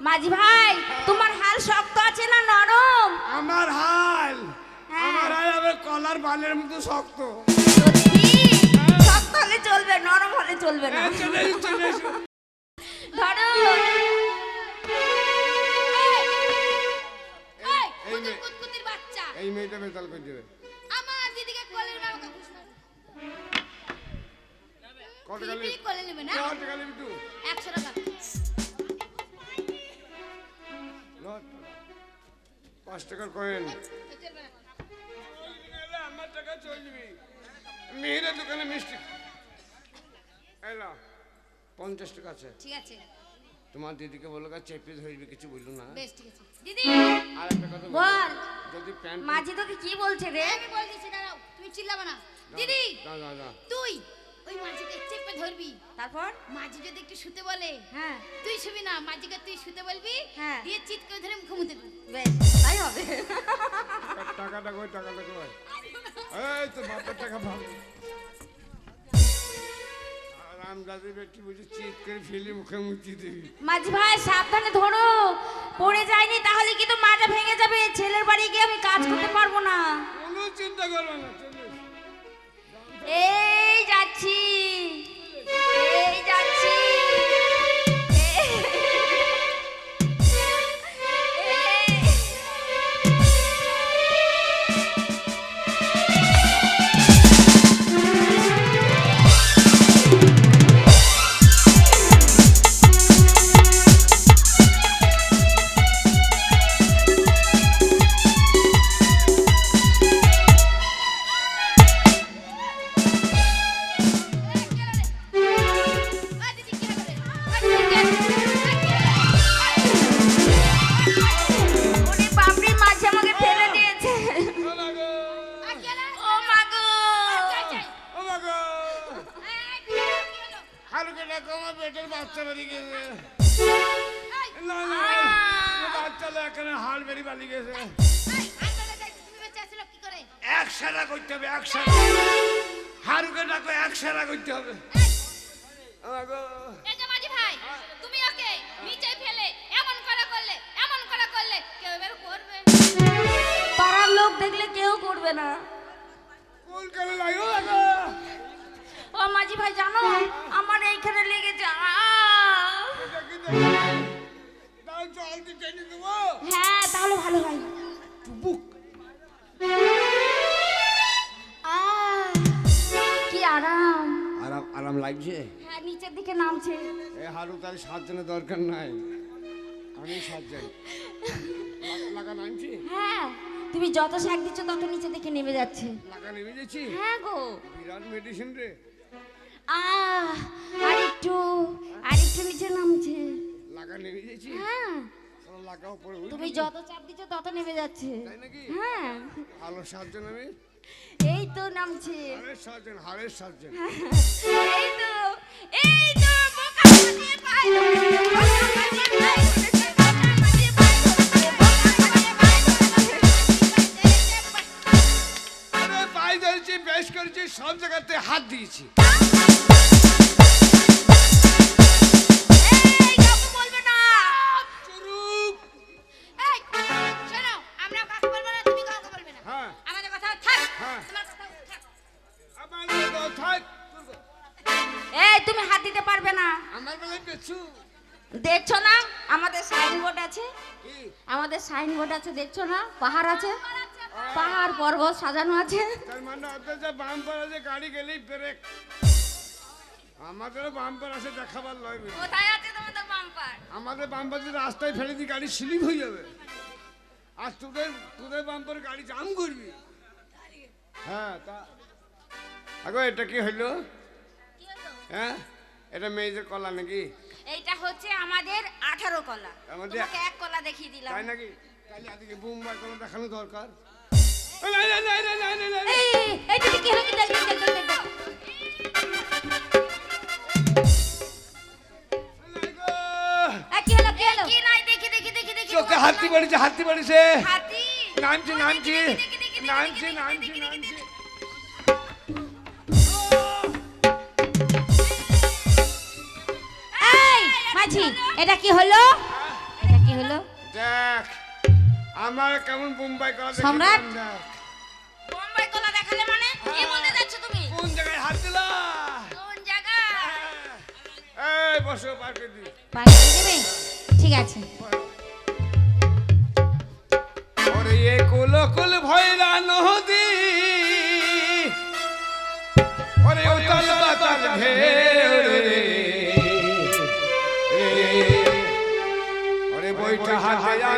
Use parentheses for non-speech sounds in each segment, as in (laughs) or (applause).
মাঝি ভাই তোমার হাল শক্ত আছে না নরম? আমার হাল? হ্যাঁ। আমার হাল আবার কলার বালের মতো শক্ত। শক্ত হলে চলবে নরম হলে চলবে না। চলে চলে ধরো। এই, এই কুতকুতির বাচ্চা। এই মেয়েটা বেতাল করে দেবে। আমার দিদিকে কোলে নেবে আমাকে ঘুষ মারো। কত গেলে কোলে নেবে না? কত গেলে বিটু? একশো টাকা। পাঁচ টাকার কয়েন। আমার টাকা চলে যাবি মেয়েরা দোকানে মিষ্টি। এলা পঞ্চাশ টাকা আছে। ঠিক আছে। তোমার দিদিকে বলো গা চেপে ধরবি কিছু বলল না। বেশ ঠিক আছে। দিদি! আর একটা কথা বল যদি প্যান্ট মাঝি তোকে কি বলছে রে? আমি বলে দিচ্ছি দাঁড়াও তুমি চিল্লাবে না। দিদি! না না তুই ওই মাঝিকে চেপে ধরবি। তারপর? মাঝি যদি একটু শুতে বলে হ্যাঁ। তুই শুবি না মাঝিকে তুই শুতে বলবি হ্যাঁ। দিয়ে চিৎ করে ধরে মুখে মুতে দিবি। বেশ। তাই হবে? টাকাটা কই টাকাটা কই? এই তো বাপের টাকা ভাব রাম দাদি বেটি বুঝি চিৎ করে ফেলে মুখে মুচি দিবি। মাঝি ভাই সাবধানে ধরো। পড়ে যায়নি তাহলে কিন্তু মাটা ভেঙে যাবে। ছেলের বাড়ি গিয়ে আমি কাজ করতে পারব না। কোনো চিন্তা করব না এক সারা করতে হবে এক সারা হারুকে ডাকো এক সারা করতে হবে। তুমি ওকে নিচে ফেলে এমন করা করলে এমন করা করলে কেউ এবার করবে। পাড়ার লোক দেখলে কেউ করবে না। কোন কালে লাগে ও গো। ও মাঝি ভাই জানো আমার এইখানে লেগেছে। হ্যাঁ তাহলে ভালো হয়। আরাম লাগছে? হ্যাঁ নিচের দিকে নামছে। এ হারু তার সাতজনের দরকার নাই। আমি সাতজন লাগা- নামছি হ্যাঁ তুমি যত শাক দিচ্ছ তত নিচে দিকে নেমে যাচ্ছে। লাগা নেমে গেছি হ্যাঁ গো। বিরাট মেডিসিন রে। আহ আরেকটু আরেকটু নিচে নামছে। লাগা নেমে গেছি হ্যাঁ। তুমি যত চাপ দিচ্ছ তত নেমে যাচ্ছে। নাকি? হ্যাঁ। ভালো সাতজন আমি? এই তো নামছে। হাড়ের সার্জন হাড়ের সার্জন। এই তো এই তো বোকা বোকা বেশ সব জায়গাতে হাত দিয়েছি। আছে দেখছ না? পাহাড় আছে। পাহাড় পর্বত সাজানো আছে। তার মানে বাম্পার আছে গাড়ি গেলেই ব্রেক আমাদেরও বাম্পার আছে দেখাবার লয় কোথায় আছে তোমাদের বাম্পার? আমাদের বাম্পার যদি রাস্তায় ফেলে দিই গাড়ি স্লিপ হয়ে যাবে। আর তোদের তোদের বাম্পার গাড়ি জাম করবি। হ্যাঁ তা আগো এটা কি হইল? হ্যাঁ এটা মেয়েদের কলা নাকি? এইটা হচ্ছে আমাদের আঠারো কলা। আমাদের- এক কলা দেখিয়ে দিলাম। তাই নাকি? কালি আজকে বোম্বাই কোনো দেখানো দরকার। চোখে হাতি বাড়িছে হাতি বাড়িছে। নামছে নামছে নামছে নামছে নামছে। মাঝি, এটা কি হলো? আমার কেমন বোম্বাই কলা দেখে সম্রাট? বোম্বাই কলা দেখালে মানে? কি বলতে যাচ্ছ তুমি? কোন জায়গায় হাত দিলা? কোন জায়গা? এই বসো পার্কে দি পার দিবে? ঠিক আছে। ওরে এ কুল কুল ভৈরা নদী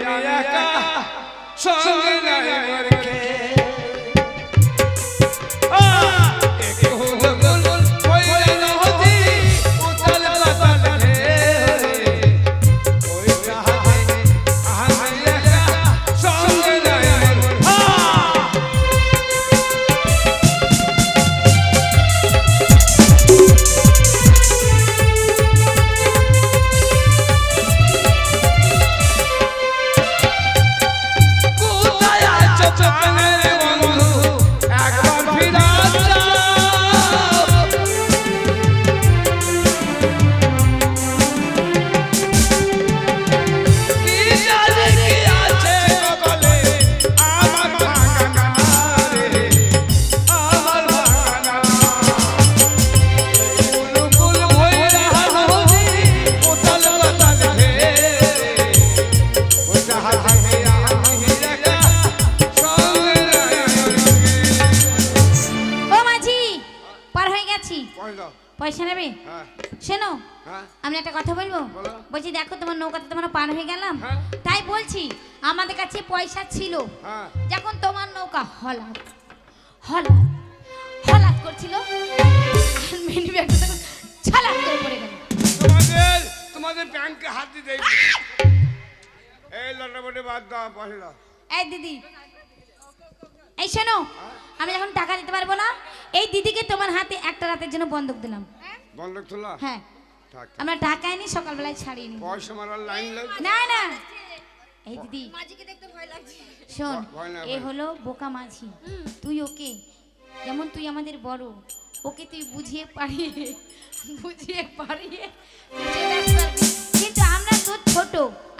আমি একা সঙ্গে নাই কোথায় পয়সা নেবে? হ্যাঁ। শোনো হ্যাঁ। আমি একটা কথা বলব? বলছি দেখো তোমার নৌকাতে তোমার পার হয়ে গেলাম। হ্যাঁ। তাই বলছি আমাদের কাছে পয়সা ছিল। যখন তোমার নৌকা হলাত হলাত হলাত করছিল মিনি ব্যাগটা ছালাত করে পড়ে গেল। তোমাদের তোমাদের ব্যাংকে হাত দিতে এই- এই লটাপটে বাদ দাও পয়সা দাও। এই দিদি এই শোনো আমি যখন টাকা দিতে পারব না। এই দিদিকে তোমার হাতে একটা রাতের জন্য বন্ধক দিলাম। বন্ধক তোলা? হ্যাঁ। আমরা টাকায় নি সকালবেলায় ছাড়িয়ে নি পয়সা মারার লাইন লাগে না না। এই দিদি। মাঝিকে দেখতে ভয় লাগছে। শোন এ হলো বোকা মাঝি। তুই ওকে যেমন তুই আমাদের বড় ওকে তুই বুঝিয়ে পারিয়ে বুঝিয়ে পারিয়ে। কিন্তু আমরা তো ছোট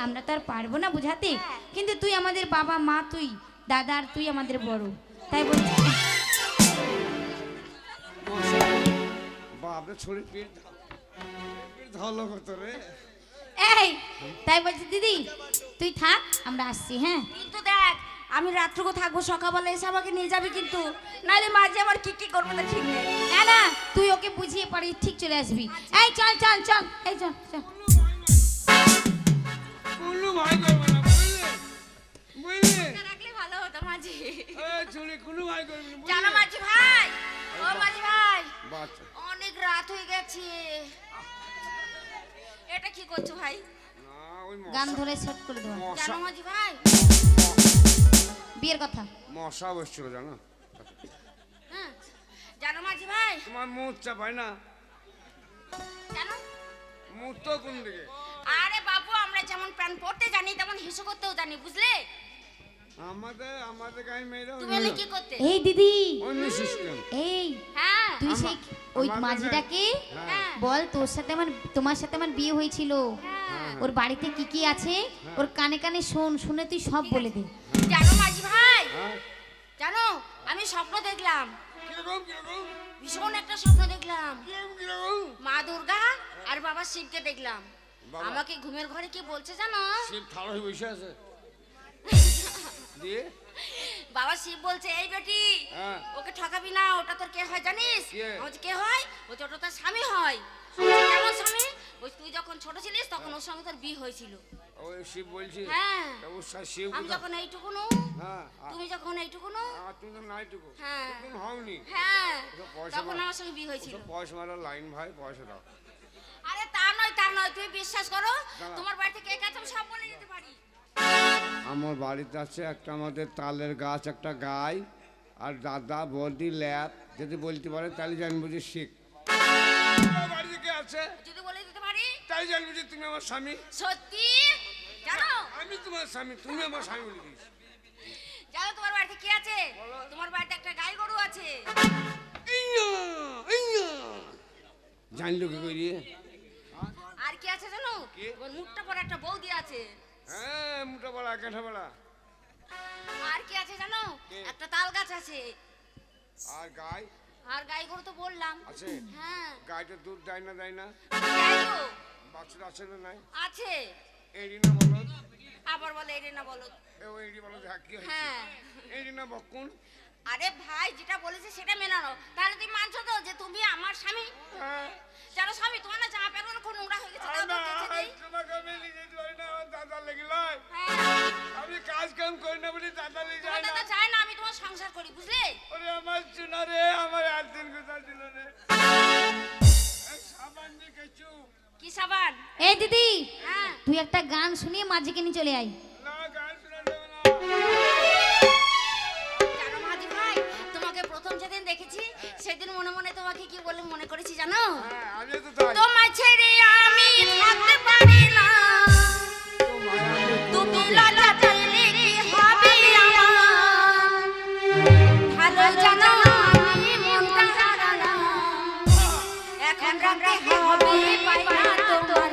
আমরা তো আর পারব না বুঝাতে। কিন্তু তুই আমাদের বাবা মা তুই দাদা আর তুই আমাদের বড়। তাই বলছি। বাপরে ছড়ি পিঠ ধলো কত রে? এই তাই বলছি দিদি তুই থাক আমরা আসছি হ্যাঁ? কিন্তু দেখ আমি রাত্রকো থাকব সকালবেলা এসে আমাকে নিয়ে যাবি কিন্তু নাহলে মাঝে আমার কি কি করবে না ঠিক নেই। না না তুই ওকে বুঝিয়ে পারিয়ে ঠিক চলে আসবি। এই চল চল চল এই চল চল। ভাই বুঝলে? বুঝলে? মাঝি এই ছড়ি কুলু ভাই করবে না জানো মাঝি ভাই ও মাঝি ভাই। বাচ্চা। অনেক রাত হয়ে গেছে। এটা কি করছ ভাই? না ওই গান ধরে সেট করে মশা। জানো মাঝি ভাই। বিয়ের কথা। মশা বসছিল জানো? হ্যাঁ জানো মাঝি ভাই। তোমার মুখ চাপায় না? জানো? মুখ তো কোন দিকে? আরে বাবু আমরা যেমন প্যান্ট পরতে জানি তেমন হিসু করতেও জানি বুঝলে? আমাদের আমাদের গায়ে মেয়েরা তুমি এলে কি করতে? এই দিদি। অন্য সিস্টেম এই হ্যাঁ। তুই সেই ওই মাঝিটাকে হ্যাঁ। বল তোর সাথে আমার তোমার সাথে আমার বিয়ে হয়েছিল। হ্যাঁ। ওর বাড়িতে কি কি আছে? ওর কানে কানে শোন শুনে তুই সব বলে দে। জানো মাঝি ভাই? হ্যাঁ। জানো আমি স্বপ্ন দেখলাম। ভীষণ একটা স্বপ্ন দেখলাম। মা দুর্গা আর বাবা শিবকে দেখলাম। আমাকে ঘুমের ঘরে কি বলছে জানো? শিব থালা হয়ে বসে আছে। (laughs) দিয়ে বাবা শিব বলছে এই বেটি হ্যাঁ। ওকে ঠকাবি না ওটা তোর কে হয় জানিস? বলছে কে হয় বলছে ওটা তোর স্বামী হয়। কেমন স্বামী? বলছে তুই যখন ছোট ছিলিস তখন ওর সঙ্গে তোর বিয়ে হয়েছিল। ওই শিব বলছি? হ্যাঁ। তা ওর সা- শিব আমি যখন এইটুকুনো হ্যাঁ তুমি যখন এইটুকুনো আর তুমি তো নাইটুকু। হ্যাঁ। তুমি হওনি হ্যাঁ। তখন আমার সঙ্গে বিয়ে হয়েছিল। পয়সা মারার লাইন ভাই পয়সা দাও। আরে তা নয় তা নয় তুই বিশ্বাস করো তোমার বাড়িতে কে আমি সব বলে দিতে পারি। আমার বাড়িতে আছে একটা আমাদের তালের গাছ একটা গাই আর দাদা বৌদি ল্যাব যদি বলতে পারে তাহলে জানব যে শিখ। বাড়িতে কে আছে? যদি বলে দিতে পারি? তাই জানব যে তুমি আমার স্বামী। সত্যি? জানো? আমি তোমার স্বামী তুমি আমার স্বামী বলে দিস জানো তোমার বাড়িতে কি আছে? তোমার বাড়িতে একটা গাই গরু আছে। জানলো কি করি আর কি আছে জানো? মুখটা পরে একটা বৌদি আছে। হ্যাঁ মোটা বড়া কাঁঠা বড়া। আর কি আছে জানো? একটা তাল গাছ আছে। আর গাই? আর গাই গরু তো বললাম। আছে? হ্যাঁ। গাইটা দুধ দেয় না দেয় না? বাছুর আছে না নাই? আছে। এই না বলো। আবার বলে এরে না বলো। ও এড়ি বলো যা কি হয়েছে। হ্যাঁ। এড়ি না বকুন। আরে ভাই যেটা বলেছে সেটা মেনানো তাহলে তুমি মানছো তো যে তুমি আমার স্বামী? হ্যাঁ। জানো স্বামী তোমার না জামা প্যান্ট খুব নোংরা হয়ে গেছে। তোমাকে আমি লিখে দিই না আমার দাদা লেগে লয়। হ্যাঁ। আমি কাজ কাম করি না বলে দাদা লেগে যায় না। দাদা চায় না আমি তোমার সংসার করি বুঝলে? ওরে আমার চুনা রে আমার আর দিন কথা ছিল রে সাবান দিয়ে কেচু। কি সাবান? এই দিদি হ্যাঁ। তুই একটা গান শুনিয়ে মাঝিকে নিয়ে চলে আয়। মনে মনে তোমাকে কি বলে মনে করেছি জানো? তোমার তো তাই। তোমায় ছেড়ে আমি থাকতে পারি না। তুমি লজ্জা পেলে কি হবে আমার? ভালো জানো আমি মনটা হারালাম এখন রাখতে হবে পাই না তোমার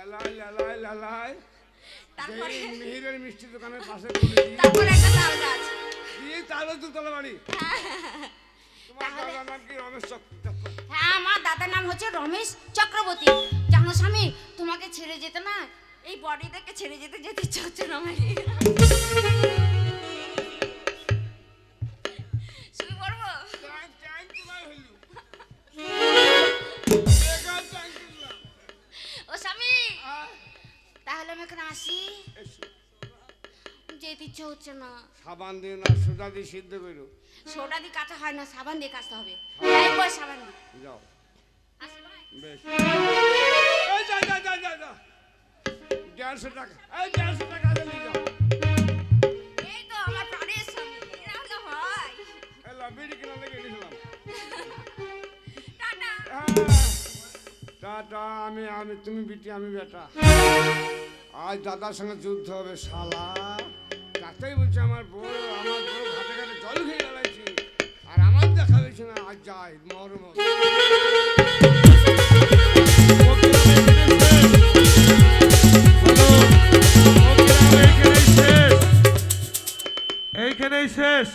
লালাই লালাই লালাই তারপরে মিহিরের মিষ্টি দোকানের পাশে করে একটা তাল গাছ। দিয়ে তারও দুতলা বাড়ি? তোমার দাদার নাম কি? রমেশ চক- হ্যাঁ আমার দাদার নাম হচ্ছে রমেশ চক্রবর্তী। জানো স্বামী তোমাকে ছেড়ে যেতে না এই বডি থেকে ছেড়ে যেতে যেতে ইচ্ছে হচ্ছে না আমার তাহলে আমি এখানে আসি। যেতে ইচ্ছে হচ্ছে না। সাবান দিয়ে না সোজা দিয়ে সিদ্ধ করো। সোডা দিয়ে কাটা হয় না সাবান দিয়ে কাচতে হবে। এই কই সাবান দিয়ে। যাও। বেশ। এই যা যা যা যা যা। দেড়শো টাকা। এই দেড়শো টাকা দিয়ে যাও। এই তো আমার প্রাণের স্বামী এরা হয় এলা বিড়ি কিনা লেগে গেছিলাম টাটা। টাটা আমি আমি তুমি বিটি আমি বেটা। আজ দাদার সঙ্গে যুদ্ধ হবে শালা তাতেই বলছে আমার বউ আমার বউ ঘাটে ঘাটে জল খেয়ে দাঁড়াইছি আর আমার দেখা হয়েছে না আজ যাই মরম এইখানেই শেষ